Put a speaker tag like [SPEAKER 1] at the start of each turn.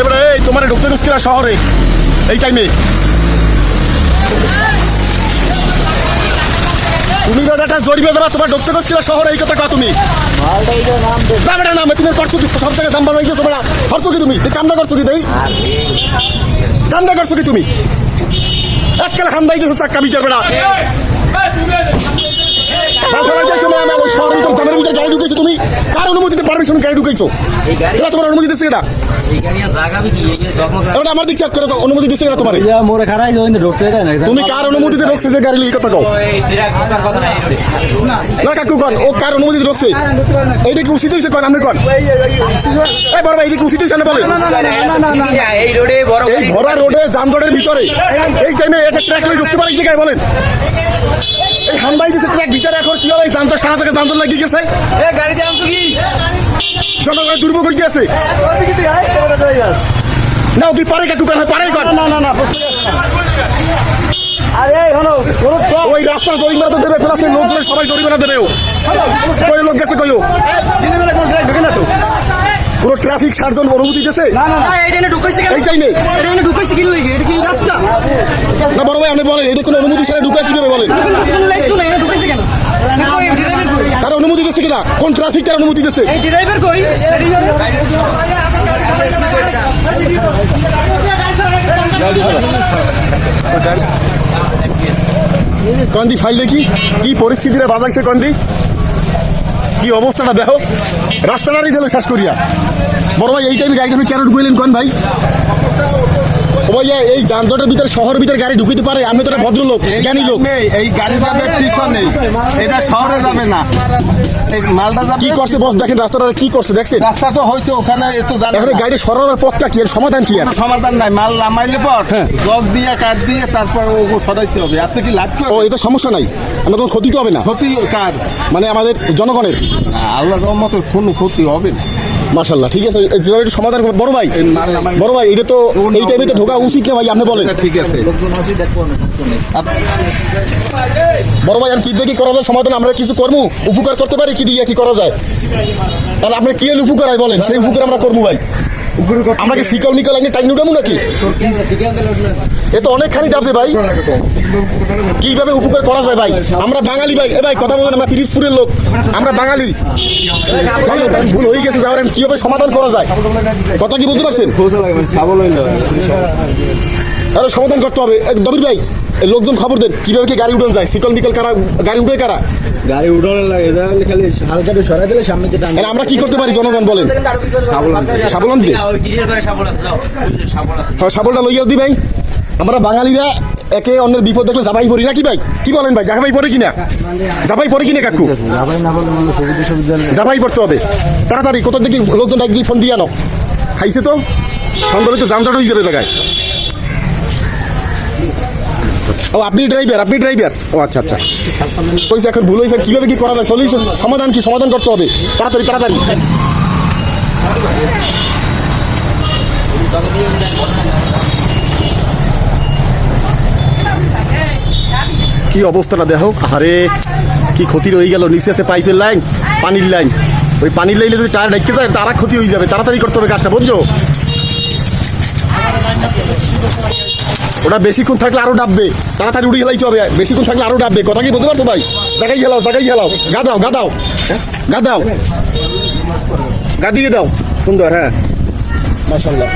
[SPEAKER 1] এবারে এই, তোমার ঢুকতে মুশকিল শহরে, এই টাইমে তুমি বেটাটা জরিবে দেবা তোমার ঢুকতে মুশকিল শহরে, এই কথা কা তুমি। তুমি করছ কি? সব থেকে গেছো করছ কি তুমি? করছ কি দেই? করছ কি তুমি? ঢুকেছো তুমি। কার অনুমতিতে পারমিশন গাড়ি ঢুকেছো? এটা তোমার অনুমতি দিচ্ছে এটা
[SPEAKER 2] গাড়ি আর জায়গা বি কি এই যে দখল
[SPEAKER 1] এটা আমার দিক চেক করে তো অনুমতি দিচ্ছে এটা তোমার
[SPEAKER 3] ইয়া মোরে খারাই জইন ঢুকছে না
[SPEAKER 1] তুমি কার অনুমতিতে ঢুকছে যে গাড়ি লিয়ে কথা কও?
[SPEAKER 2] এই ট্রাক ঢোকার কথা নাই এতে।
[SPEAKER 1] না কাকু কন ও কার অনুমতিতে ঢুকছে? এইটা কি উচিত হয়েছে কন? আপনি কন? এই বড় ভাই এটা কি উচিত হয়েছে না বলে
[SPEAKER 2] এই রোডে বড়
[SPEAKER 1] এই ভরা রোডে যানজটের ভিতরে এই টাইমে এটা ট্র্যাক নিয়ে ঢুকতে পারে কি গায়ে বলেন? এই হামদাই দিছে ট্র্যাক ভিতরে এখন কি হবে? এই সারা থেকে যানজট লাগিয়ে গেছে।
[SPEAKER 2] এ গাড়িতে আনছো কি?
[SPEAKER 1] জনগণের দুর্ভোগ হয়ে গেছে না তুই পারে কাকু কন? পারে কন
[SPEAKER 3] না না না আরে হনো কোন
[SPEAKER 1] ওই রাস্তার জরিমানা তো দেবে প্লাস এই লোকজনের সবাই জরিমানা দেবে ও। কই লোক গেছে কইও
[SPEAKER 3] দিনের বেলা কোন ট্রাক ঢোকে না তো
[SPEAKER 1] পুরো ট্রাফিক সার্জন অনুমতি দিয়েছে
[SPEAKER 3] না না
[SPEAKER 4] এটা এনে ঢুকাইছে কেন?
[SPEAKER 1] এই টাইমে
[SPEAKER 4] এটা এনে ঢুকাইছে কি? লইগে এটা কি রাস্তা?
[SPEAKER 1] না বড় ভাই আপনি বলেন এটা কোনো অনুমতি ছাড়া ঢুকায় কীভাবে বলেন
[SPEAKER 4] কোন লাইছো না এটা ঢুকাইছে কেন কই ড্রাইভার কই
[SPEAKER 1] তার অনুমতি দিচ্ছে কিনা কোন ট্রাফিক তার অনুমতি দিচ্ছে
[SPEAKER 4] এই ড্রাইভার কই?
[SPEAKER 1] কন্দি ফাইল দেখি। কি পরিস্থিতিটা বাজাইছে কন্দি? কি অবস্থাটা দেখো। রাস্তাটারই দিল শেষ করিয়া। বড় ভাই এই টাইমে গাড়িটা আপনি কেন ঢুকাইলেন কোন ভাই? ভাইয়া এই যানজটের ভিতরে শহরের ভিতরে গাড়ি ঢুকিতে পারে আমি তো ভদ্রলোক জ্ঞানী লোক।
[SPEAKER 5] এই গাড়ি যাবে পিছনে এটা শহরে যাবে না। এই মালটা
[SPEAKER 1] কি
[SPEAKER 5] যাবে
[SPEAKER 1] করছে বস দেখেন রাস্তাটা কি করছে দেখছেন?
[SPEAKER 5] রাস্তা তো হয়েছে ওখানে এ তো জানে
[SPEAKER 1] এখন গাড়ি সরানোর পথটা কি এর সমাধান কি আর?
[SPEAKER 5] সমাধান নাই মাল নামাইলে পর
[SPEAKER 1] হ্যাঁ।
[SPEAKER 5] জগ দিয়ে দিয়ে তারপর ও সরাইতে হবে। কি লাভ
[SPEAKER 1] ও এটা সমস্যা নাই আমার কোনো ক্ষতি তো হবে না?
[SPEAKER 5] ক্ষতি কার?
[SPEAKER 1] মানে আমাদের জনগণের।
[SPEAKER 5] আল্লাহ রহমতের কোনো ক্ষতি হবে না।
[SPEAKER 1] মাশাল্লাহ ঠিক আছে যেভাবে একটু সমাধান করব বড় ভাই বড় ভাই এটা তো এই টাইমে তো ঢোকা উচিত না ভাই আপনি বলেন।
[SPEAKER 5] ঠিক আছে।
[SPEAKER 1] বড় ভাই আমি কি দেখি কি করা যায়? সমাধান আমরা কিছু কর্ম? উপকার করতে পারি কি দিয়ে কি করা যায়? তাহলে আপনি কি হলে উপকার হয় বলেন? সেই উপকার আমরা করব ভাই। আমরা কি শিকল মিকল আইনে টাইম উঠাবো নাকি? এ তো অনেকখানি ডাবছে ভাই। কীভাবে উপকার করা যায় ভাই? আমরা বাঙালি ভাই। এ ভাই কথা বলেন আমরা পিরিজপুরের লোক। আমরা বাঙালি। যাই হোক ভুল হয়ে গেছে যাওয়ার আমি কীভাবে সমাধান করা যায়? কথা কি বুঝতে পারছেন?
[SPEAKER 3] ছাগল
[SPEAKER 1] আরে সমাধান করতে হবে। দবির ভাই লোকজন খবর দেন কীভাবে কি গাড়ি উড়ান যায়? শিকল মিকল কারা গাড়ি উড়ে কারা?
[SPEAKER 3] গাড়ি উড়ানো লাগে এটা হলে খালি হালকা একটু সরাই দিলে সামনে দিয়ে টান
[SPEAKER 1] আমরা কি করতে পারি জনগণ বলেন। সাবলন দিয়ে হ্যাঁ সাবলটা লইয়া দি ভাই। আমরা বাঙালিরা একে অন্যের বিপদ দেখলে যাবাই পড়ি না কি ভাই? কি বলেন ভাই যাবাই পড়ে কিনা? যাবাই পড়ে কিনা কাকু?
[SPEAKER 3] মানে
[SPEAKER 1] যাবাই পড়তে হবে। তাড়াতাড়ি কোথা থেকে লোকজন ডাক দিয়ে ফোন দিয়ে আনো? খাইছে তো? সন্ধ্যারে তো যানজট হয়ে যাবে জায়গায়। ও, আপনি ড্রাইভার আপনি ড্রাইভার ও আচ্ছা আচ্ছা। কইছে এখন ভুল হয়েছে কীভাবে কি করা যায়? সলিউশন সমাধান কি? সমাধান করতে হবে। তাড়াতাড়ি তাড়াতাড়ি। কি অবস্থাটা দেখো? আরে কি ক্ষতি রয়ে গেল নিচে আছে পাইপের লাইন, পানির লাইন। ওই পানির লাইনে যদি টায়ার ঢেকে যায় তারা ক্ষতি হয়ে যাবে। তাড়াতাড়ি করতে হবে কাজটা, বুঝছ? ওটা বেশিক্ষণ থাকলে আরও ডাববে। তাড়াতাড়ি উড়ে হেলাইতে হবে বেশিক্ষণ থাকলে আরও ডাববে। কথা কি বলতে পারছ ভাই? জায়গায় গেলাও জায়গায় গেলাও। গা দাও গা দাও গা দাও গা দিয়ে দাও। সুন্দর হ্যাঁ। মাসাল্লাহ